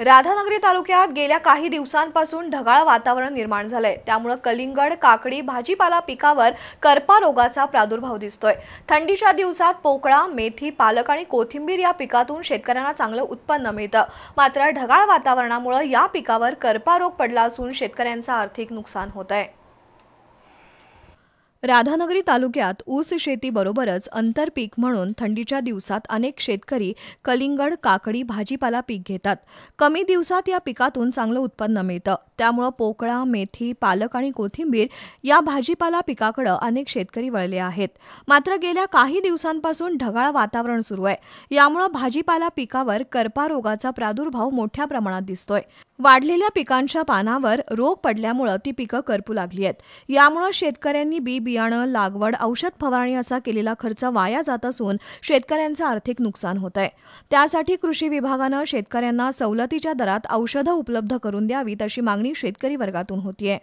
राधानगरी तालुक्यात गेल्या काही दिवसांपासून ढगाळ वातावरण निर्माण झालंय. त्यामुळे कलिंगड काकडी भाजीपाला पिकावर करपा रोगाचा प्रादुर्भाव दिसतोय. थंडीच्या दिवसात पोकळा मेथी पालक आणि कोथिंबीर या पिकातून शेतकऱ्यांना चांगलं उत्पन्न मिळतं. मात्र ढगाळ वातावरणामुळे या पिकावर करपा रोग पडला असून शेतकऱ्यांचं आर्थिक नुकसान होत आहे राधानगरी तालुक्यात ऊस शेतीबरोबरच आंतरपीक म्हणून थंडीच्या दिवसात अनेक शेतकरी कलिंगड काकडी भाजीपाला पीक घेतात. कमी दिवसात या पिकातून चांगलं उत्पन्न मिळतं. त्यामुळं पोकळा मेथी पालक आणि कोथिंबीर या भाजीपाला पिकाकडं अनेक शेतकरी वळले आहेत. मात्र गेल्या काही दिवसांपासून ढगाळ वातावरण सुरू आहे. यामुळं भाजीपाला पिकावर करपा रोगाचा प्रादुर्भाव मोठ्या प्रमाणात दिसतोय. वाढलेल्या पिकांच्या पानावर रोग पडल्यामुळं ती पिकं करपू लागली आहेत. यामुळं शेतकऱ्यांनी बी बियाणं लागवड औषध फवारणी असा केलेला खर्च वाया जात असून शेतकऱ्यांचं आर्थिक नुकसान होत आहे. त्यासाठी कृषी विभागानं शेतकऱ्यांना सवलतीच्या दरात औषधं उपलब्ध करून द्यावीत अशी मागणी शेतकरी वर्गातून होतीये.